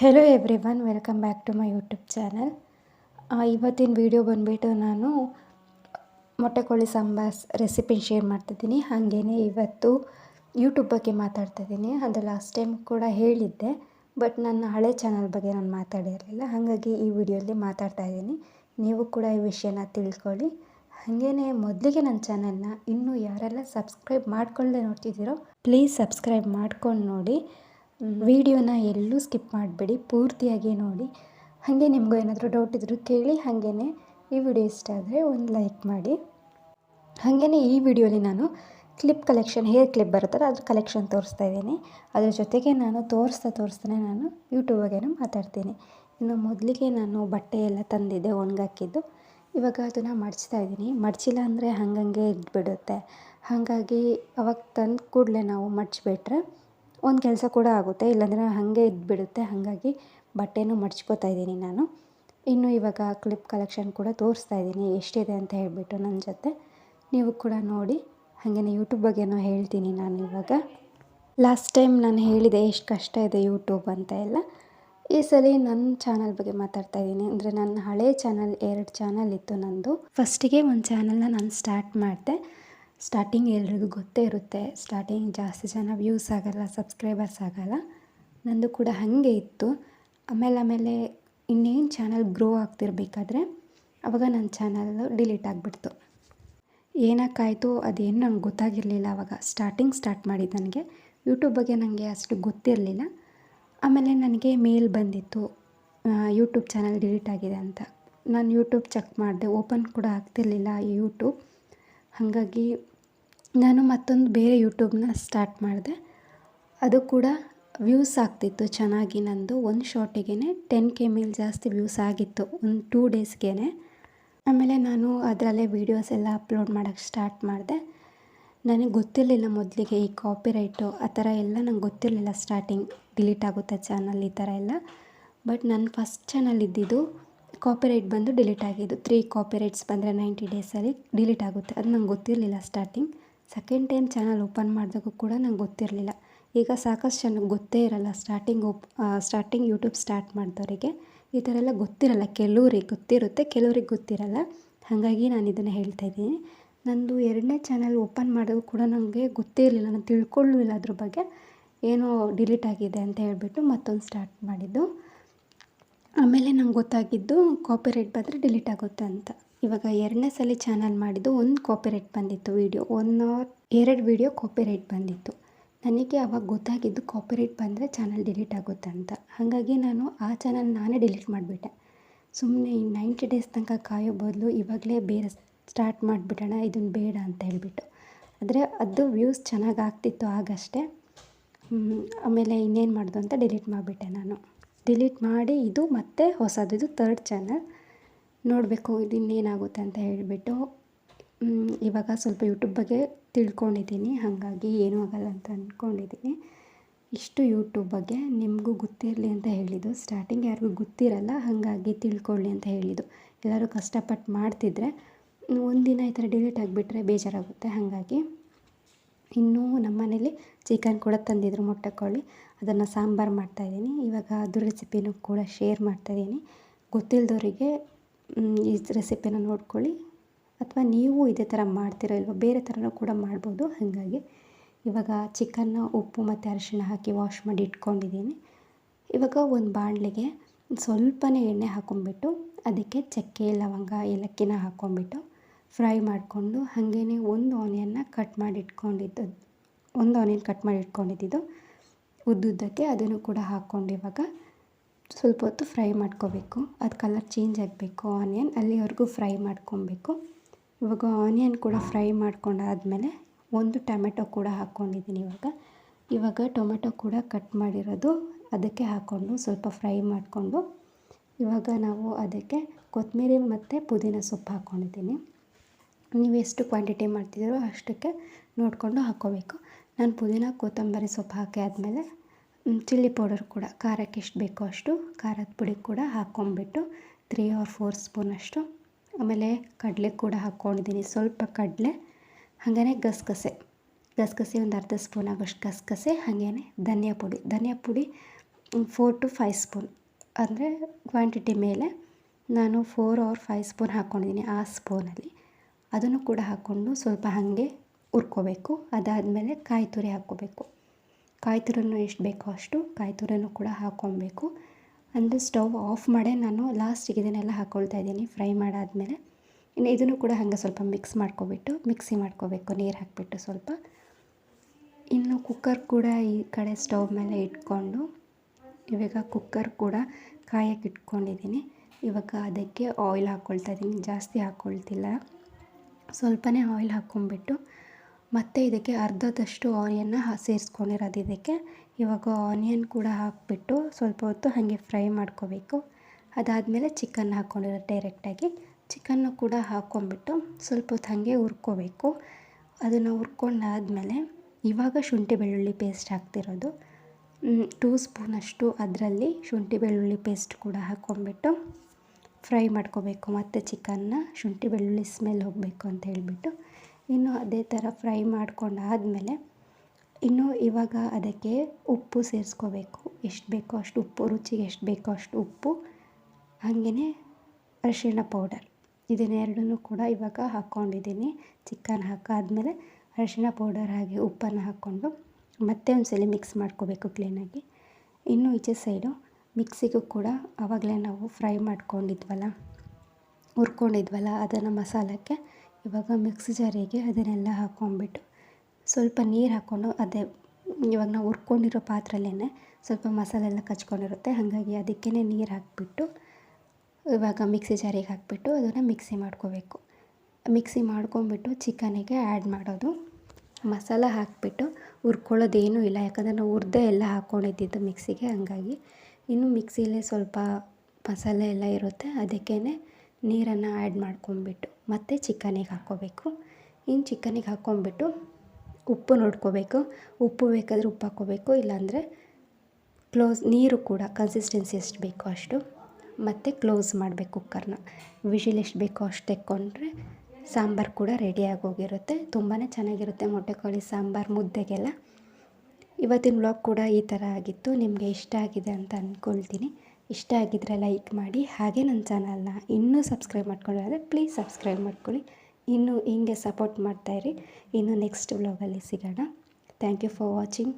Hello everyone welcome back to my YouTube channel ಇವತ್ತಿನ video ಬಂದುಬಿಟ್ಟು ನಾನು ಮೊಟ್ಟೆ ಕೋಳಿ ಸಾಂಬಾರ್ ರೆಸಿಪಿ ಶೇರ್ ಮಾಡ್ತಿದ್ದೀನಿ. ಹಾಗೇ ಇವತ್ತು ಯೂಟ್ಯೂಬ್ ಬಗ್ಗೆ ಮಾತಾಡ್ತಿದ್ದೀನಿ. ಅದು ಲಾಸ್ಟ್ ಟೈಮ್ ಕೂಡ ಹೇಳಿದ್ದೆ ಬಟ್ ನನ್ನ ಹಳೆ ಚಾನಲ್ ಬಗ್ಗೆ ನಾನು ಮಾತಾಡಿರಲಿಲ್ಲ. ಹಾಗಾಗಿ ಈ ವಿಡಿಯೋಲಿ ಮಾತಾಡ್ತಾ ಇದ್ದೀನಿ. ನೀವು ಕೂಡ ಈ ವಿಷಯನ ತಿಳ್ಕೊಳ್ಳಿ. ಹಾಗೇ ಮೊದಲಿಗೆ ನನ್ನ ಚಾನಲ್ನ ಇನ್ನೂ ಯಾರೆಲ್ಲ ಸಬ್ಸ್ಕ್ರೈಬ್ ಮಾಡ್ಕೊಳ್ಳದೆ ನೋಡ್ತಿದ್ದೀರೋ ಪ್ಲೀಸ್ ಸಬ್ಸ್ಕ್ರೈಬ್ ಮಾಡ್ಕೊಂಡು ನೋಡಿ. ವಿಡಿಯೋನ ಎಲ್ಲೂ ಸ್ಕಿಪ್ ಮಾಡಬೇಡಿ, ಪೂರ್ತಿಯಾಗಿ ನೋಡಿ. ಹಾಗೆ ನಿಮಗೂ ಏನಾದರೂ ಡೌಟ್ ಇದ್ದರೂ ಕೇಳಿ ಹಾಗೆಯೇ ಈ ವಿಡಿಯೋ ಇಷ್ಟ ಆದರೆ ಒಂದು ಲೈಕ್ ಮಾಡಿ. ಹಾಗೆಯೇ ಈ ವಿಡಿಯೋಲಿ ನಾನು ಕ್ಲಿಪ್ ಕಲೆಕ್ಷನ್ ಹೇರ್ ಕ್ಲಿಪ್ ಬರುತ್ತಲ್ಲ ಅದ್ರ ಕಲೆಕ್ಷನ್ ತೋರಿಸ್ತಾ ಇದ್ದೀನಿ. ಅದ್ರ ಜೊತೆಗೆ ನಾನು ತೋರಿಸ್ತಾ ತೋರಿಸ್ತಾನೆ ನಾನು ಯೂಟ್ಯೂಬ್ ಬಗ್ಗೆನೂ ಮಾತಾಡ್ತೀನಿ. ಇನ್ನು ಮೊದಲಿಗೆ ನಾನು ಬಟ್ಟೆ ಎಲ್ಲ ತಂದಿದ್ದೆ, ಒಣಗಾಕಿದ್ದು. ಇವಾಗ ಅದನ್ನು ಮಡಚ್ತಾ ಇದ್ದೀನಿ. ಮಡಚಿಲ್ಲ ಅಂದರೆ ಹಂಗಂಗೆ ಇದ್ಬಿಡುತ್ತೆ. ಹಾಗಾಗಿ ಅವಾಗ ತಂದು ಕೂಡಲೇ ನಾವು ಮಡಚಿಬಿಟ್ರೆ ಒಂದು ಕೆಲಸ ಕೂಡ ಆಗುತ್ತೆ, ಇಲ್ಲಾಂದರೆ ಹಾಗೆ ಇದ್ಬಿಡುತ್ತೆ. ಹಾಗಾಗಿ ಬಟ್ಟೆನೂ ಮಡ್ಚ್ಕೋತಾ ಇದ್ದೀನಿ ನಾನು. ಇನ್ನು ಇವಾಗ ಕ್ಲಿಪ್ ಕಲೆಕ್ಷನ್ ಕೂಡ ತೋರಿಸ್ತಾ ಇದ್ದೀನಿ, ಎಷ್ಟಿದೆ ಅಂತ ಹೇಳಿಬಿಟ್ಟು ನನ್ನ ಜೊತೆ. ನೀವು ಕೂಡ ನೋಡಿ ಹಾಗೆಯೇ ಯೂಟ್ಯೂಬ್ ಬಗ್ಗೆನೂ ಹೇಳ್ತೀನಿ ನಾನು ಇವಾಗ. ಲಾಸ್ಟ್ ಟೈಮ್ ನಾನು ಹೇಳಿದೆ ಎಷ್ಟು ಕಷ್ಟ ಇದೆ ಯೂಟ್ಯೂಬ್ ಅಂತ ಎಲ್ಲ. ಈ ಸಲ ನನ್ನ ಚಾನಲ್ ಬಗ್ಗೆ ಮಾತಾಡ್ತಾ ಇದ್ದೀನಿ. ಅಂದರೆ ನನ್ನ ಹಳೆ ಚಾನಲ್ ಎರಡು ಚಾನಲ್ ಇತ್ತು ನಂದು. ಫಸ್ಟಿಗೆ ಒಂದು ಚಾನಲ್ನ ನಾನು ಸ್ಟಾರ್ಟ್ ಮಾಡಿದೆ. ಸ್ಟಾರ್ಟಿಂಗ್ ಎಲ್ರಿಗೂ ಗೊತ್ತೇ ಇರುತ್ತೆ. ಸ್ಟಾರ್ಟಿಂಗ್ ಜಾಸ್ತಿ ಜನ ವ್ಯೂಸ್ ಆಗೋಲ್ಲ ಸಬ್ಸ್ಕ್ರೈಬರ್ಸ್ ಆಗೋಲ್ಲ. ನಂದು ಕೂಡ ಹಾಗೆ ಇತ್ತು. ಆಮೇಲೆ ಆಮೇಲೆ ಇನ್ನೇನು ಚಾನಲ್ ಗ್ರೋ ಆಗ್ತಿರ್ಬೇಕಾದ್ರೆ ಅವಾಗ ನನ್ನ ಚಾನಲ್ಲು ಡಿಲೀಟ್ ಆಗಿಬಿಡ್ತು. ಏನಕ್ಕಾಯಿತು? ಅದೇನು ನಂಗೆ ಗೊತ್ತಾಗಿರಲಿಲ್ಲ ಆವಾಗ ಸ್ಟಾರ್ಟಿಂಗ್ ಸ್ಟಾರ್ಟ್ ಮಾಡಿದ್ದು ನನಗೆ. ಯೂಟ್ಯೂಬ್ ಬಗ್ಗೆ ನನಗೆ ಅಷ್ಟು ಗೊತ್ತಿರಲಿಲ್ಲ. ಆಮೇಲೆ ನನಗೆ ಮೇಲ್ ಬಂದಿತ್ತು. ಯೂಟ್ಯೂಬ್ ಚಾನಲ್ ಡಿಲೀಟ್ ಆಗಿದೆ ಅಂತ. ನಾನು ಯೂಟ್ಯೂಬ್ ಚೆಕ್ ಮಾಡಿದೆ. ಓಪನ್ ಕೂಡ ಆಗ್ತಿರ್ಲಿಲ್ಲ ಯೂಟ್ಯೂಬ್ ಹಾಗಾಗಿ ನಾನು ಮತ್ತೊಂದು ಬೇರೆ ಯೂಟ್ಯೂಬ್ನ ಸ್ಟಾರ್ಟ್ ಮಾಡಿದೆ. ಅದು ಕೂಡ ವ್ಯೂಸ್ ಆಗ್ತಿತ್ತು ಚೆನ್ನಾಗಿ. ನಂದು ಒಂದು ಶಾರ್ಟಿಗೆ ಟೆನ್ ಕೆ ಮೇಲೆ ಜಾಸ್ತಿ ವ್ಯೂಸ್ ಆಗಿತ್ತು, ಒಂದು ಟೂ ಡೇಸ್ಗೆ ಆಮೇಲೆ ನಾನು ಅದರಲ್ಲೇ ವೀಡಿಯೋಸ್ ಎಲ್ಲ ಅಪ್ಲೋಡ್ ಮಾಡೋಕ್ಕೆ ಸ್ಟಾರ್ಟ್ ಮಾಡಿದೆ. ನನಗೆ ಗೊತ್ತಿರಲಿಲ್ಲ ಮೊದಲಿಗೆ ಈ ಕಾಪಿರೈಟು, ಆ ಥರ ಎಲ್ಲ ನಂಗೆ ಗೊತ್ತಿರಲಿಲ್ಲ ಸ್ಟಾರ್ಟಿಂಗ್ ಡಿಲೀಟ್ ಆಗುತ್ತೆ ಚಾನಲ್ ಈ ಥರ ಎಲ್ಲ. ಬಟ್ ನನ್ನ ಫಸ್ಟ್ ಚಾನಲ್ ಇದ್ದಿದ್ದು ಕಾಪಿರೈಟ್ ಬಂದು ಡಿಲೀಟ್ ಆಗಿದ್ದು ತ್ರೀ ಕಾಪಿರೈಟ್ಸ್ ಬಂದರೆ ನೈಂಟಿ ಡೇಸಲ್ಲಿ ಡಿಲೀಟ್ ಆಗುತ್ತೆ. ಅದು ನಂಗೆ ಗೊತ್ತಿರಲಿಲ್ಲ starting second time channel open ಮಾಡಿದಾಗೂ ಕೂಡ ನಂಗೆ ಗೊತ್ತಿರಲಿಲ್ಲ. ಈಗ ಸಾಕಷ್ಟು ಜನಕ್ಕೆ ಗೊತ್ತೇ ಇರಲ್ಲ starting of starting YouTube start ಮಾಡಿದವರಿಗೆ ಈ ಥರ ಎಲ್ಲ ಗೊತ್ತಿರಲ್ಲ. ಕೆಲವ್ರಿಗೆ ಗೊತ್ತಿರುತ್ತೆ, ಕೆಲವ್ರಿಗೆ ಗೊತ್ತಿರಲ್ಲ. ಹಾಗಾಗಿ ನಾನು ಇದನ್ನು ಹೇಳ್ತಾ ಇದ್ದೀನಿ. ನಂದು ಎರಡನೇ ಚಾನಲ್ ಓಪನ್ ಮಾಡೋದು ಕೂಡ ನನಗೆ ಗೊತ್ತೇ ಇರಲಿಲ್ಲ. ನಾನು ತಿಳ್ಕೊಳ್ಳಲಿಲ್ಲ ಅದ್ರ ಬಗ್ಗೆ. ಏನೋ ಡಿಲೀಟ್ ಆಗಿದೆ ಅಂತ ಹೇಳಿಬಿಟ್ಟು ಮತ್ತೊಂದು ಸ್ಟಾರ್ಟ್ ಮಾಡಿದ್ದು. ಆಮೇಲೆ ನಂಗೆ ಗೊತ್ತಾಗಿದ್ದು ಕಾಪಿರೈಟ್ ಬಂದರೆ ಡಿಲೀಟ್ ಆಗುತ್ತೆ ಅಂತ. ಇವಾಗ ಎರಡನೇ ಸಲ ಚಾನಲ್ ಮಾಡಿದ್ದು ಒಂದು ಕಾಪಿರೈಟ್ ಬಂದಿತ್ತು ವೀಡಿಯೋ ಒನ್ ಅವರ್ ಎರಡು ವೀಡಿಯೋ ಕಾಪಿರೈಟ್ ಬಂದಿತ್ತು. ನನಗೆ ಅವಾಗ ಗೊತ್ತಾಗಿದ್ದು ಕಾಪಿರೈಟ್ ಬಂದರೆ ಚಾನಲ್ ಡಿಲೀಟ್ ಆಗುತ್ತೆ ಅಂತ. ಹಾಗಾಗಿ ನಾನು ಆ ಚಾನಲ್ ನಾನೇ ಡಿಲೀಟ್ ಮಾಡಿಬಿಟ್ಟೆ. ಸುಮ್ಮನೆ ನೈಂಟಿ ಡೇಸ್ ತನಕ ಕಾಯೋ ಬದಲು ಇವಾಗಲೇ ಬೇರೆ ಸ್ಟಾರ್ಟ್ ಮಾಡಿಬಿಡೋಣ ಇದನ್ನು ಬೇಡ ಅಂತ ಹೇಳಿಬಿಟ್ಟು. ಆದರೆ ಅದು ವ್ಯೂಸ್ ಚೆನ್ನಾಗಿ ಆಗ್ತಿತ್ತು ಆಗಷ್ಟೇ. ಆಮೇಲೆ ಇನ್ನೇನು ಮಾಡೋದು ಅಂತ ಡಿಲೀಟ್ ಮಾಡಿಬಿಟ್ಟೆ ನಾನು. ಡಿಲೀಟ್ ಮಾಡಿ ಇದು ಮತ್ತೆ ಹೊಸದು, ಇದು ತರ್ಡ್ ಚಾನಲ್ ನೋಡಬೇಕು ಇದು ಇನ್ನೇನಾಗುತ್ತೆ ಅಂತ ಹೇಳಿಬಿಟ್ಟು. ಇವಾಗ ಸ್ವಲ್ಪ ಯೂಟ್ಯೂಬ್ ಬಗ್ಗೆ ತಿಳ್ಕೊಂಡಿದ್ದೀನಿ, ಹಾಗಾಗಿ ಏನೂ ಆಗಲ್ಲ ಅಂತ ಅಂದ್ಕೊಂಡಿದ್ದೀನಿ ಇಷ್ಟು ಯೂಟ್ಯೂಬ್ ಬಗ್ಗೆ ನಿಮಗೂ ಗೊತ್ತಿರಲಿ ಅಂತ ಹೇಳಿದ್ದು. ಸ್ಟಾರ್ಟಿಂಗ್ ಯಾರಿಗೂ ಗೊತ್ತಿರಲ್ಲ, ಹಾಗಾಗಿ ತಿಳ್ಕೊಳ್ಳಿ ಅಂತ ಹೇಳಿದ್ದು. ಎಲ್ಲರೂ ಕಷ್ಟಪಟ್ಟು ಮಾಡ್ತಿದ್ರೆ ಒಂದಿನ ಈ ಥರ ಡಿಲೀಟ್ ಆಗಿಬಿಟ್ರೆ ಬೇಜಾರಾಗುತ್ತೆ, ಹಾಗಾಗಿ. ಇನ್ನೂ ನಮ್ಮ ಮನೇಲಿ ಚಿಕನ್ ಕೂಡ ತಂದಿದ್ದರು ಮೊಟ್ಟೆ ಕೋಳಿ. ಅದನ್ನು ಸಾಂಬಾರು ಮಾಡ್ತಾಯಿದ್ದೀನಿ ಇವಾಗ ಅದು ರೆಸಿಪಿನೂ ಕೂಡ ಶೇರ್ ಮಾಡ್ತಾಯಿದ್ದೀನಿ ಗೊತ್ತಿಲ್ಲದವರಿಗೆ ಈ ರೆಸಿಪಿನ ನೋಡ್ಕೊಳ್ಳಿ. ಅಥವಾ ನೀವು ಇದೇ ಥರ ಮಾಡ್ತೀರೋ ಇಲ್ವೋ, ಬೇರೆ ಥರನೂ ಕೂಡ ಮಾಡ್ಬೋದು. ಹಾಗಾಗಿ ಇವಾಗ ಚಿಕನ್ನ ಉಪ್ಪು ಮತ್ತು ಅರಿಶಿಣ ಹಾಕಿ ವಾಶ್ ಮಾಡಿ ಇಟ್ಕೊಂಡಿದ್ದೀನಿ. ಇವಾಗ ಒಂದು ಬಾಣಲೆಗೆ ಸ್ವಲ್ಪನೇ ಎಣ್ಣೆ ಹಾಕೊಂಡ್ಬಿಟ್ಟು, ಅದಕ್ಕೆ ಚಕ್ಕೆ, ಲವಂಗ, ಏಲಕ್ಕಿನ ಹಾಕ್ಕೊಂಬಿಟ್ಟು ಫ್ರೈ ಮಾಡಿಕೊಂಡು ಹಾಗೇ ಒಂದು ಆನಿಯನ್ನ ಕಟ್ ಮಾಡಿ ಒಂದು ಆನಿಯನ್ ಕಟ್ ಮಾಡಿ ಇಟ್ಕೊಂಡಿದ್ದು ಉದ್ದುದ್ದಕ್ಕೆ ಅದನ್ನು ಕೂಡ ಹಾಕ್ಕೊಂಡು ಇವಾಗ ಸ್ವಲ್ಪ ಹೊತ್ತು ಫ್ರೈ ಮಾಡ್ಕೋಬೇಕು. ಅದು ಕಲರ್ ಚೇಂಜ್ ಆಗಬೇಕು, ಆನಿಯನ್ ಅಲ್ಲಿವರೆಗೂ ಫ್ರೈ ಮಾಡ್ಕೊಬೇಕು. ಇವಾಗ ಆನಿಯನ್ ಕೂಡ ಫ್ರೈ ಮಾಡ್ಕೊಂಡಾದಮೇಲೆ ಒಂದು ಟೊಮೆಟೊ ಕೂಡ ಹಾಕ್ಕೊಂಡಿದ್ದೀನಿ ಇವಾಗ. ಇವಾಗ ಟೊಮೆಟೊ ಕೂಡ ಕಟ್ ಮಾಡಿರೋದು ಅದಕ್ಕೆ ಹಾಕ್ಕೊಂಡು ಸ್ವಲ್ಪ ಫ್ರೈ ಮಾಡಿಕೊಂಡು ಇವಾಗ ನಾವು ಅದಕ್ಕೆ ಕೊತ್ತಂಬರಿ ಮತ್ತು ಪುದೀನ ಸೊಪ್ಪು ಹಾಕ್ಕೊಂಡಿದ್ದೀನಿ ನೀವು ಎಷ್ಟು ಕ್ವಾಂಟಿಟಿ ಮಾಡ್ತಿದ್ದೀರೋ ಅಷ್ಟಕ್ಕೆ ನೋಡಿಕೊಂಡು ಹಾಕ್ಕೋಬೇಕು. ನಾನು ಪುದೀನ, ಕೊತ್ತಂಬರಿ ಸೊಪ್ಪು ಹಾಕಿ ಆದಮೇಲೆ ಚಿಲ್ಲಿ ಪೌಡರ್ ಕೂಡ, ಖಾರಕ್ಕೆ ಎಷ್ಟು ಬೇಕೋ ಅಷ್ಟು ಖಾರದ ಪುಡಿ ಕೂಡ ಹಾಕ್ಕೊಂಬಿಟ್ಟು ತ್ರೀ ಆರ್ ಫೋರ್ ಸ್ಪೂನಷ್ಟು ಆಮೇಲೆ ಕಡಲೆ ಕೂಡ ಹಾಕ್ಕೊಂಡಿದ್ದೀನಿ, ಸ್ವಲ್ಪ ಕಡಲೆ ಹಾಗೆಯೇ ಗಸಗಸೆ. ಗಸಗಸೆ ಒಂದು ಅರ್ಧ ಸ್ಪೂನ್ ಆಗೋಷ್ಟು ಗಸಗಸೆ ಹಾಗೆಯೇ ಧನಿಯಾ ಪುಡಿ. ಧನಿಯಾ ಪುಡಿ ಫೋರ್ ಟು ಫೈವ್ ಸ್ಪೂನ್ ಅಂದರೆ ಕ್ವಾಂಟಿಟಿ ಮೇಲೆ ನಾನು ಫೋರ್ ಆರ್ ಫೈವ್ ಸ್ಪೂನ್ ಹಾಕ್ಕೊಂಡಿದ್ದೀನಿ ಆ ಸ್ಪೂನಲ್ಲಿ ಅದನ್ನು ಕೂಡ ಹಾಕ್ಕೊಂಡು ಸ್ವಲ್ಪ ಹಾಗೆ ಹುರ್ಕೋಬೇಕು. ಅದಾದಮೇಲೆ ಕಾಯಿ ತುರಿ ಹಾಕ್ಕೋಬೇಕು. ಕಾಯಿ ತುರಿನೂ ಎಷ್ಟು ಬೇಕೋ ಅಷ್ಟು ಕಾಯಿ ತುರಿನೂ ಕೂಡ ಹಾಕ್ಕೊಬೇಕು. ಅಂದರೆ ಸ್ಟವ್ ಆಫ್ ಮಾಡೇ ನಾನು ಲಾಸ್ಟಿಗೆ ಇದನ್ನೆಲ್ಲ ಹಾಕ್ಕೊಳ್ತಾ ಇದ್ದೀನಿ ಫ್ರೈ ಮಾಡಾದಮೇಲೆ. ಇನ್ನು ಇದನ್ನು ಕೂಡ ಹಾಗೆ ಸ್ವಲ್ಪ ಮಿಕ್ಸ್ ಮಾಡ್ಕೊಬಿಟ್ಟು, ಮಿಕ್ಸಿ ಮಾಡ್ಕೋಬೇಕು, ನೀರು ಹಾಕಿಬಿಟ್ಟು ಸ್ವಲ್ಪ. ಇನ್ನು ಕುಕ್ಕರ್ ಕೂಡ ಈ ಕಡೆ ಸ್ಟವ್ ಮೇಲೆ ಇಟ್ಕೊಂಡು, ಇವಾಗ ಕುಕ್ಕರ್ ಕೂಡ ಕಾಯಕ್ಕೆ ಇಟ್ಕೊಂಡಿದ್ದೀನಿ. ಇವಾಗ ಅದಕ್ಕೆ ಆಯಿಲ್ ಹಾಕ್ಕೊಳ್ತಾ ಇದ್ದೀನಿ, ಜಾಸ್ತಿ ಹಾಕ್ಕೊಳ್ತಿಲ್ಲ ಸ್ವಲ್ಪನೇ ಆಯಿಲ್ ಹಾಕ್ಕೊಂಬಿಟ್ಟು ಮತ್ತು ಇದಕ್ಕೆ ಅರ್ಧದಷ್ಟು ಆನಿಯನ್ನ ಸೇರಿಸ್ಕೊಂಡಿರೋದು ಇದಕ್ಕೆ. ಇವಾಗ ಆನಿಯನ್ ಕೂಡ ಹಾಕಿಬಿಟ್ಟು ಸ್ವಲ್ಪ ಹೊತ್ತು ಹಾಗೆ ಫ್ರೈ ಮಾಡ್ಕೋಬೇಕು. ಅದಾದಮೇಲೆ ಚಿಕನ್ ಹಾಕ್ಕೊಂಡಿರೋದು ಡೈರೆಕ್ಟಾಗಿ. ಚಿಕನ್ನು ಕೂಡ ಹಾಕ್ಕೊಂಬಿಟ್ಟು ಸ್ವಲ್ಪ ಹೊತ್ತು ಹಾಗೆ ಹುರ್ಕೋಬೇಕು. ಅದನ್ನು ಹುರ್ಕೊಂಡಾದ್ಮೇಲೆ ಇವಾಗ ಶುಂಠಿ ಬೆಳ್ಳುಳ್ಳಿ ಪೇಸ್ಟ್ ಹಾಕ್ತಿರೋದು. ಟೂ ಸ್ಪೂನಷ್ಟು ಅದರಲ್ಲಿ ಶುಂಠಿ ಬೆಳ್ಳುಳ್ಳಿ ಪೇಸ್ಟ್ ಕೂಡ ಹಾಕ್ಕೊಂಬಿಟ್ಟು ಫ್ರೈ ಮಾಡ್ಕೋಬೇಕು ಮತ್ತು ಚಿಕನ್ನ, ಶುಂಠಿ, ಬೆಳ್ಳುಳ್ಳಿ ಸ್ಮೆಲ್ ಹೋಗಬೇಕು ಅಂತ ಹೇಳಿಬಿಟ್ಟು ಇನ್ನು ಅದೇ ಥರ ಫ್ರೈ ಮಾಡ್ಕೊಂಡಾದಮೇಲೆ ಇನ್ನು ಇವಾಗ ಅದಕ್ಕೆ ಉಪ್ಪು ಸೇರಿಸ್ಕೋಬೇಕು. ಎಷ್ಟು ಬೇಕೋ ಅಷ್ಟು ಉಪ್ಪು, ರುಚಿಗೆ ಎಷ್ಟು ಬೇಕೋ ಅಷ್ಟು ಉಪ್ಪು ಹಾಗೆಯೇ ಅರಿಶಿಣ ಪೌಡರ್ ಇದನ್ನೆರಡನ್ನೂ ಕೂಡ ಇವಾಗ ಹಾಕ್ಕೊಂಡಿದ್ದೀನಿ. ಚಿಕನ್ ಹಾಕಾದಮೇಲೆ ಅರಿಶಿಣ ಪೌಡರ್ ಹಾಗೆ ಉಪ್ಪನ್ನು ಹಾಕ್ಕೊಂಡು ಮತ್ತೆ ಒಂದು ಸಲ ಮಿಕ್ಸ್ ಮಾಡ್ಕೋಬೇಕು ಕ್ಲೀನಾಗಿ ಇನ್ನು ಈಚೆ ಸೈಡು ಮಿಕ್ಸಿಗೂ ಕೂಡ ಆವಾಗಲೇ ನಾವು ಫ್ರೈ ಮಾಡ್ಕೊಂಡಿದ್ವಲ್ಲ, ಹುರ್ಕೊಂಡಿದ್ವಲ್ಲ ಅದನ್ನು ಮಸಾಲಕ್ಕೆ ಇವಾಗ ಮಿಕ್ಸಿ ಜಾರಿಗೆ ಅದನ್ನೆಲ್ಲ ಹಾಕ್ಕೊಂಡ್ಬಿಟ್ಟು ಸ್ವಲ್ಪ ನೀರು ಹಾಕ್ಕೊಂಡು ಅದೇ ಇವಾಗ ನಾವು ಹುರ್ಕೊಂಡಿರೋ ಪಾತ್ರೆಲೇ ಸ್ವಲ್ಪ ಮಸಾಲೆ ಎಲ್ಲ ಕಚ್ಕೊಂಡಿರುತ್ತೆ. ಹಾಗಾಗಿ ಅದಕ್ಕೇ ನೀರು ಹಾಕಿಬಿಟ್ಟು ಇವಾಗ ಮಿಕ್ಸಿ ಜಾರಿಗೆ ಹಾಕಿಬಿಟ್ಟು ಅದನ್ನು ಮಿಕ್ಸಿ ಮಾಡ್ಕೋಬೇಕು. ಮಿಕ್ಸಿ ಮಾಡ್ಕೊಂಬಿಟ್ಟು ಚಿಕನಿಗೆ ಆ್ಯಡ್ ಮಾಡೋದು. ಮಸಾಲ ಹಾಕಿಬಿಟ್ಟು ಹುರ್ಕೊಳ್ಳೋದೇನೂ ಇಲ್ಲ, ಯಾಕಂದರೆ ನಾವು ಹುರ್ದೆ ಎಲ್ಲ ಹಾಕ್ಕೊಂಡಿದ್ದಿದ್ದು ಮಿಕ್ಸಿಗೆ. ಹಂಗಾಗಿ ಇನ್ನು ಮಿಕ್ಸಿಲೇ ಸ್ವಲ್ಪ ಮಸಾಲೆ ಎಲ್ಲ ಇರುತ್ತೆ ಅದಕ್ಕೇ ನೀರನ್ನು ಆ್ಯಡ್ ಮಾಡ್ಕೊಂಬಿಟ್ಟು ಮತ್ತು ಚಿಕನಿಗೆ ಹಾಕ್ಕೋಬೇಕು. ಇನ್ನು ಚಿಕನಿಗೆ ಹಾಕ್ಕೊಂಬಿಟ್ಟು ಉಪ್ಪು ನೋಡ್ಕೋಬೇಕು. ಉಪ್ಪು ಬೇಕಾದರೆ ಉಪ್ಪು ಹಾಕ್ಕೋಬೇಕು, ಇಲ್ಲಾಂದರೆ ಕ್ಲೋಸ್ ನೀರು ಕೂಡ ಕನ್ಸಿಸ್ಟೆನ್ಸಿ ಎಷ್ಟು ಬೇಕೋ ಅಷ್ಟು ಮತ್ತು ಕ್ಲೋಸ್ ಮಾಡಬೇಕು ಕುಕ್ಕರ್ನ ವಿಷಿಲ್ ಎಷ್ಟು ಬೇಕೋ ಅಷ್ಟು ತೆಕ್ಕೊಂಡ್ರೆ ಸಾಂಬಾರು ಕೂಡ ರೆಡಿಯಾಗಿ ಹೋಗಿರುತ್ತೆ ತುಂಬಾ ಚೆನ್ನಾಗಿರುತ್ತೆ ಮೊಟ್ಟೆ ಕೋಳಿ ಸಾಂಬಾರು ಮುದ್ದೆಗೆಲ್ಲ. ಇವತ್ತಿನ ವ್ಲಾಗ್ ಕೂಡ ಈ ಥರ ಆಗಿತ್ತು. ನಿಮಗೆ ಇಷ್ಟ ಆಗಿದೆ ಅಂತ ಅಂದ್ಕೊಳ್ತೀನಿ ಇಷ್ಟ ಆಗಿದ್ರೆ ಲೈಕ್ ಮಾಡಿ. ಹಾಗೆ ನನ್ನ ಚಾನಲ್ನ ಇನ್ನೂ ಸಬ್ಸ್ಕ್ರೈಬ್ ಮಾಡ್ಕೊಳ್ಳೋದಾದರೆ ಪ್ಲೀಸ್ ಸಬ್ಸ್ಕ್ರೈಬ್ ಮಾಡ್ಕೊಳ್ಳಿ. ಇನ್ನೂ ಹಿಂಗೆ ಸಪೋರ್ಟ್ ಮಾಡ್ತಾಯಿರಿ ಇನ್ನು ನೆಕ್ಸ್ಟ್ ವ್ಲಾಗಲ್ಲಿ ಸಿಗೋಣ. Thank you for watching